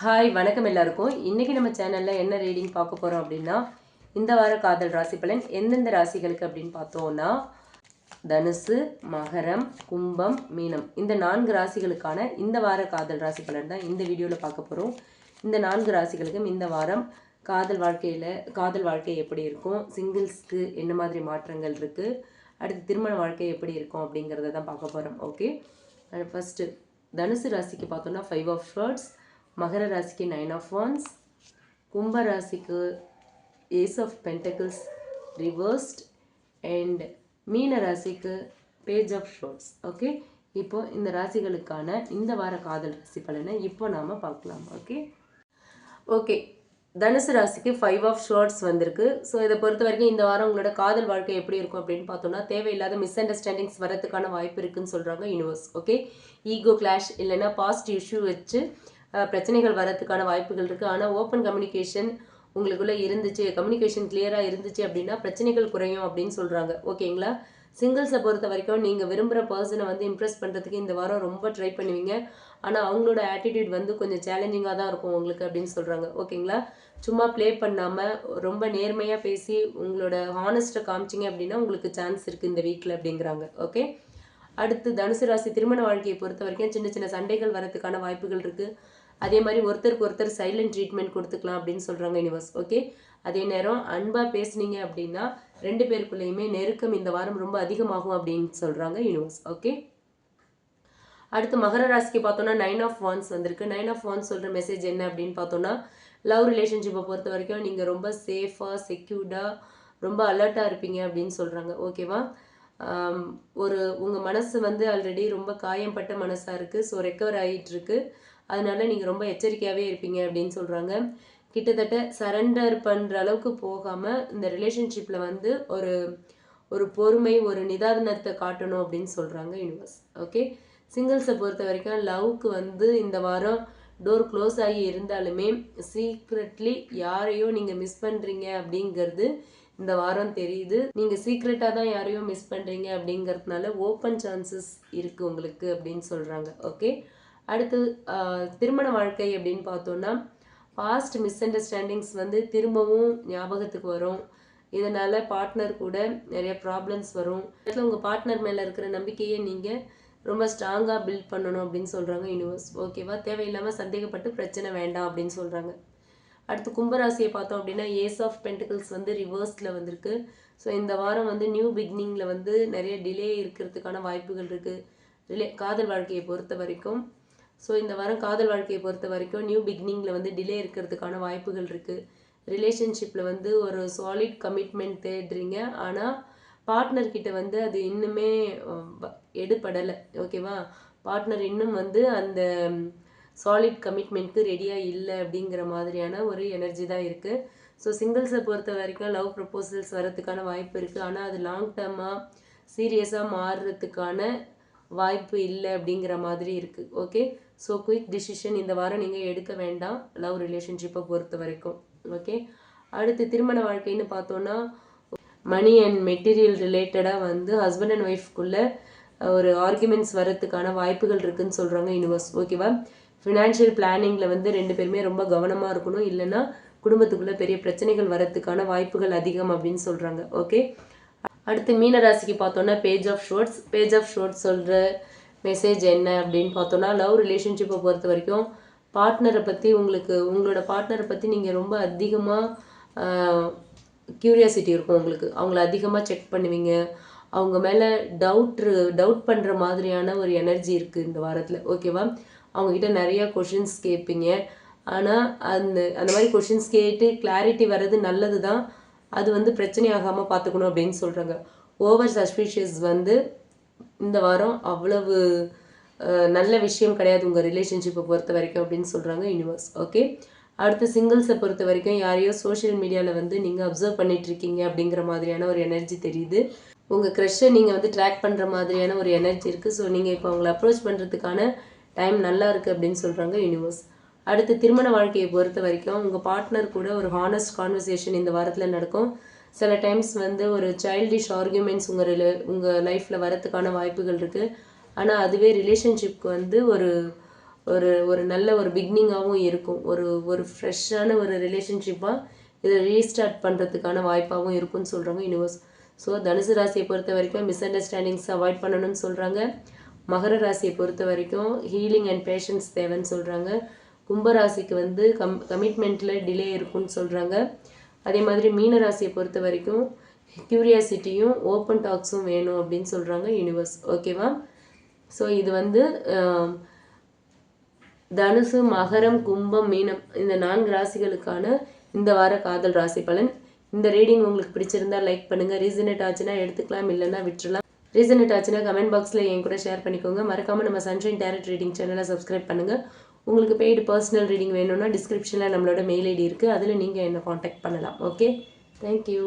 Hi வணக்கம் எல்லாருக்கும். இன்றைக்கி நம்ம சேனலில் என்ன ரீடிங் பார்க்க போகிறோம் அப்படின்னா இந்த வார காதல் ராசி பலன் எந்தெந்த ராசிகளுக்கு அப்படின்னு பார்த்தோன்னா தனுசு மகரம் கும்பம் மீனம். இந்த நான்கு ராசிகளுக்கான இந்த வார காதல் ராசி பலன் தான் இந்த வீடியோவில் பார்க்க போகிறோம் இந்த நான்கு ராசிகளுக்கும் இந்த வாரம் காதல் வாழ்க்கையில் காதல் வாழ்க்கை எப்படி இருக்கும்? சிங்கிள்ஸ்க்கு என்ன மாதிரி மாற்றங்கள் இருக்குது அடுத்து திருமண வாழ்க்கை எப்படி இருக்கும் அப்படிங்கிறத தான் பார்க்க போகிறோம் ஓகே ஃபஸ்ட்டு தனுசு ராசிக்கு பார்த்தோன்னா ஃபைவ் ஆஃப் ஷர்ட்ஸ் மகர ராசிக்கு நைன் ஆஃப் ஒன்ஸ் கும்ப ராசிக்கு ace of pentacles reversed and மீன ராசிக்கு பேஜ் ஆஃப் ஷோர்ட்ஸ் ஓகே இப்போ இந்த ராசிகளுக்கான இந்த வார காதல் ராசி பலனை இப்போ நாம் பார்க்கலாம். ஓகே ஓகே தனுசு ராசிக்கு ஃபைவ் ஆஃப் ஷார்ட்ஸ் வந்திருக்கு. ஸோ இதை பொறுத்த வரைக்கும் இந்த வாரம் உங்களோட காதல் வாழ்க்கை எப்படி இருக்கும் அப்படின்னு பார்த்தோம்னா தேவையில்லாத மிஸ் அண்டர்ஸ்டாண்டிங்ஸ் வரதுக்கான வாய்ப்பு இருக்குன்னு சொல்கிறாங்க யூனிவர்ஸ் ஓகே ஈகோ கிளாஷ் இல்லைன்னா பாஸ்ட் இஷ்யூ வச்சு பிரச்சனைகள் வரதுக்கான வாய்ப்புகள் இருக்குது ஆனால் ஓப்பன் கம்யூனிகேஷன் உங்களுக்குள்ளே இருந்துச்சு கம்யூனிகேஷன் கிளியராக இருந்துச்சு அப்படின்னா பிரச்சனைகள் குறையும் அப்படின்னு சொல்கிறாங்க ஓகேங்களா சிங்கிள்ஸை பொறுத்த வரைக்கும் நீங்கள் விரும்புகிற பர்சனை வந்து இம்ப்ரெஸ் பண்ணுறதுக்கு இந்த வாரம் ரொம்ப ட்ரை பண்ணுவீங்க. ஆனால் அவங்களோட ஆட்டிடியூட் வந்து கொஞ்சம் சேலஞ்சிங்காக தான் இருக்கும் உங்களுக்கு அப்படின்னு சொல்கிறாங்க ஓகேங்களா சும்மா ப்ளே பண்ணாமல் ரொம்ப நேர்மையாக பேசி உங்களோட ஹானஸ்ட்டை காமிச்சிங்க அப்படின்னா உங்களுக்கு சான்ஸ் இருக்குது இந்த வீக்கில் அப்படிங்கிறாங்க. ஓகே அடுத்து தனுசு ராசி திருமண வாழ்க்கையை பொறுத்த வரைக்கும் சின்ன சின்ன சண்டைகள் வரதுக்கான வாய்ப்புகள் இருக்குது அதே மாதிரி ஒருத்தருக்கு ஒருத்தர் சைலண்ட் ட்ரீட்மெண்ட் கொடுத்துக்கலாம் அப்படின்னு சொல்கிறாங்க யூனிவர்ஸ் ஓகே அதே நேரம் அன்பாக பேசுனீங்க அப்படின்னா ரெண்டு பேருக்குள்ளேயுமே நெருக்கம் இந்த வாரம் ரொம்ப அதிகமாகும் அப்படின்னு சொல்கிறாங்க யூனிவர்ஸ் ஓகே அடுத்து மகர ராசிக்கு பார்த்தோன்னா நைன் ஆஃப் வான்ஸ் வந்திருக்கு. நைன் ஆஃப் வான்ஸ் சொல்கிற மெசேஜ் என்ன அப்படின்னு பார்த்தோன்னா லவ் ரிலேஷன்ஷிப்பை பொறுத்த வரைக்கும் நீங்கள் ரொம்ப சேஃபாக செக்யூர்டாக ரொம்ப அலர்ட்டாக இருப்பீங்க அப்படின்னு சொல்கிறாங்க ஓகேவா ஒரு உங்கள் மனசு வந்து ஆல்ரெடி ரொம்ப காயம்பட்ட மனசாக இருக்குது ஸோ ரெக்கவர் ஆகிட்டு இருக்கு அதனால நீங்கள் ரொம்ப எச்சரிக்கையாகவே இருப்பீங்க அப்படின்னு சொல்கிறாங்க கிட்டத்தட்ட சரண்டர் பண்ணுற அளவுக்கு போகாமல் இந்த ரிலேஷன்ஷிப்பில் வந்து ஒரு ஒரு பொறுமை ஒரு நிதானத்தை காட்டணும் அப்படின்னு சொல்கிறாங்க யூனிவர்ஸ் ஓகே சிங்கிள்ஸை பொறுத்த வரைக்கும் லவ்க்கு வந்து இந்த வாரம் டோர் க்ளோஸ் ஆகி இருந்தாலுமே சீக்ரெட்லி யாரையோ நீங்கள் மிஸ் பண்ணுறீங்க அப்படிங்கிறது இந்த வாரம் தெரியுது. நீங்கள் சீக்ரெட்டாக தான் யாரையும் மிஸ் பண்ணுறீங்க அப்படிங்கிறதுனால ஓப்பன் சான்சஸ் இருக்குது உங்களுக்கு அப்படின்னு சொல்கிறாங்க ஓகே அடுத்து திருமண வாழ்க்கை அப்படின்னு பார்த்தோன்னா பாஸ்ட் மிஸ் அண்டர்ஸ்டாண்டிங்ஸ் வந்து திரும்பவும் ஞாபகத்துக்கு வரும். இதனால் பார்ட்னர் கூட நிறைய ப்ராப்ளம்ஸ் வரும். இடத்துல உங்கள் பார்ட்னர் மேலே இருக்கிற நம்பிக்கையை நீங்கள் ரொம்ப ஸ்ட்ராங்காக பில்ட் பண்ணணும் அப்படின்னு சொல்கிறாங்க யூனிவர்ஸ் ஓகேவா தேவையில்லாமல் சந்தேகப்பட்டு பிரச்சனை வேண்டாம் அப்படின்னு சொல்கிறாங்க அடுத்து கும்பராசியை பார்த்தோம் அப்படின்னா ஏஸ் ஆஃப் பென்டிகல்ஸ் வந்து ரிவர்ஸில் வந்திருக்கு. ஸோ இந்த வாரம் வந்து நியூ பிகினிங்கில் வந்து நிறைய டிலே இருக்கிறதுக்கான வாய்ப்புகள் இருக்குது ரிலே காதல் வாழ்க்கையை பொறுத்த வரைக்கும். ஸோ இந்த வாரம் காதல் வாழ்க்கையை பொறுத்த வரைக்கும் நியூ பிகினிங்கில் வந்து டிலே இருக்கிறதுக்கான வாய்ப்புகள் இருக்குது ரிலேஷன்ஷிப்பில் வந்து ஒரு சாலிட் கமிட்மெண்ட் தேடுறீங்க. ஆனால் பார்ட்னர்கிட்ட வந்து அது இன்னுமே எடுபடலை. ஓகேவா பார்ட்னர் இன்னும் வந்து அந்த சாலிட் கமிட்மெண்ட்க்கு ரெடியாக இல்லை அப்படிங்கிற மாதிரியான ஒரு எனர்ஜி தான் இருக்குது ஸோ சிங்கிள்ஸை பொறுத்த வரைக்கும் லவ் ப்ரப்போசல்ஸ் வரதுக்கான வாய்ப்பு இருக்குது ஆனால் அது லாங் டேர்மாக சீரியஸாக மாறுறதுக்கான வாய்ப்பு இல்லை அப்படிங்கிற மாதிரி இருக்குது ஓகே ஸோ குயிக் டிசிஷன் இந்த வாரம் நீங்கள் எடுக்க வேண்டாம் லவ் ரிலேஷன்ஷிப்பை பொறுத்த வரைக்கும். ஓகே அடுத்து திருமண வாழ்க்கைன்னு பார்த்தோன்னா மணி அண்ட் மெட்டீரியல் ரிலேட்டடாக வந்து ஹஸ்பண்ட் அண்ட் ஒய்ஃப்குள்ளே ஒரு ஆர்குமெண்ட்ஸ் வரதுக்கான வாய்ப்புகள் இருக்குதுன்னு சொல்கிறாங்க யூனிவர்ஸ் ஓகேவா ஃபினான்ஷியல் பிளானிங்கில் வந்து ரெண்டு பேருமே ரொம்ப கவனமாக இருக்கணும். இல்லைன்னா குடும்பத்துக்குள்ளே பெரிய பிரச்சனைகள் வரத்துக்கான வாய்ப்புகள் அதிகம் அப்படின்னு சொல்கிறாங்க ஓகே அடுத்து மீன ராசிக்கு பார்த்தோன்னா page of swords page of swords சொல்கிற மெசேஜ் என்ன அப்படின்னு பார்த்தோன்னா லவ் ரிலேஷன்ஷிப்பை பொறுத்த வரைக்கும் பார்ட்னரை பற்றி உங்களுக்கு உங்களோட பார்ட்னரை பற்றி நீங்கள் ரொம்ப அதிகமாக க்யூரியாசிட்டி இருக்கும் உங்களுக்கு. அவங்கள அதிகமாக செக் பண்ணுவீங்க. அவங்க மேலே டவுட்ரு டவுட் பண்ணுற மாதிரியான ஒரு எனர்ஜி இருக்குது இந்த வாரத்தில். ஓகேவா அவங்கக்கிட்ட நிறையா கொஷின்ஸ் கேட்பீங்க ஆனால் அந்த அந்த மாதிரி கொஷின்ஸ் கேட்டு கிளாரிட்டி வர்றது நல்லது தான் அது வந்து பிரச்சனை ஆகாமல் பார்த்துக்கணும் அப்படின்னு சொல்கிறாங்க ஓவர் சஸ்பிஷியஸ் வந்து இந்த வாரம் அவ்வளவு நல்ல விஷயம் கிடையாது உங்கள் ரிலேஷன்ஷிப்பை பொறுத்த வரைக்கும் அப்படின்னு சொல்கிறாங்க யூனிவர்ஸ் ஓகே அடுத்து சிங்கிள்ஸை பொறுத்த வரைக்கும் யாரையோ சோஷியல் மீடியாவில் வந்து நீங்கள் அப்சர்வ் பண்ணிட்டு இருக்கீங்க அப்படிங்கிற மாதிரியான ஒரு எனர்ஜி தெரியுது. உங்கள் க்ரஷ்ஷை நீங்கள் வந்து ட்ராக் பண்ணுற மாதிரியான ஒரு எனர்ஜி இருக்குது ஸோ நீங்கள் இப்போ அவங்களை அப்ரோச் பண்ணுறதுக்கான டைம் நல்லா இருக்குது அப்படின்னு சொல்கிறாங்க யூனிவர்ஸ் அடுத்து திருமண வாழ்க்கையை பொறுத்த வரைக்கும் உங்கள் பார்ட்னர் கூட ஒரு ஹானஸ்ட் கான்வர்சேஷன் இந்த வாரத்தில் நடக்கும். சில டைம்ஸ் வந்து ஒரு சைல்டிஷ் ஆர்கியூமெண்ட்ஸ் உங்கள் ரிலே உங்கள் லைஃப்பில் வரத்துக்கான வாய்ப்புகள் இருக்குது ஆனால் அதுவே ரிலேஷன்ஷிப்க்கு வந்து ஒரு ஒரு ஒரு நல்ல ஒரு பிகினிங்காகவும் இருக்கும். ஒரு ஒரு ஃப்ரெஷ்ஷான ஒரு ரிலேஷன்ஷிப்பாக இதை ரீஸ்டார்ட் பண்ணுறதுக்கான வாய்ப்பாகவும் இருக்கும்னு சொல்கிறாங்க யூனிவர்ஸ் ஸோ தனுசு ராசியை பொறுத்த வரைக்கும் மிஸ் அண்டர்ஸ்டாண்டிங்ஸ் அவாய்ட் பண்ணணும்னு சொல்கிறாங்க மகர ராசியை பொறுத்த வரைக்கும் ஹீலிங் அண்ட் பேஷன்ஸ் தேவைன்னு சொல்கிறாங்க கும்பராசிக்கு வந்து கம் கமிட்மெண்ட்டில் டிலே இருக்கும்னு சொல்கிறாங்க அதே மாதிரி மீன ராசியை பொறுத்த வரைக்கும் க்யூரியாசிட்டியும் ஓப்பன் டாக்ஸும் வேணும் அப்படின்னு சொல்கிறாங்க யூனிவர்ஸ் ஓகேவா ஸோ இது வந்து தனுசு மகரம் கும்பம் மீனம் இந்த நான்கு ராசிகளுக்கான இந்த வார காதல் ராசி பலன். இந்த ரீடிங் உங்களுக்கு பிடிச்சிருந்தா லைக் பண்ணுங்க. ரீசனேட் ஆச்சுன்னா எடுத்துக்கலாம் இல்லைன்னா விட்டுலாம் ரீசனேட் ஆச்சுன்னா கமெண்ட் பாக்ஸில் என் கூட ஷேர் பண்ணிக்கோங்க. மறக்காமல் நம்ம சன்ஷைன் டேரட் ரீடிங் சேனலை சப்ஸ்கிரைப் பண்ணுங்கள் உங்களுக்கு பெய்டு பர்சனல் ரீடிங் வேணும்னா டிஸ்கிரிப்ஷனில் நம்மளோட மெயில் ஐடி இருக்குது அதில் நீங்கள் என்னை காண்டாக்ட் பண்ணலாம். Okay thank you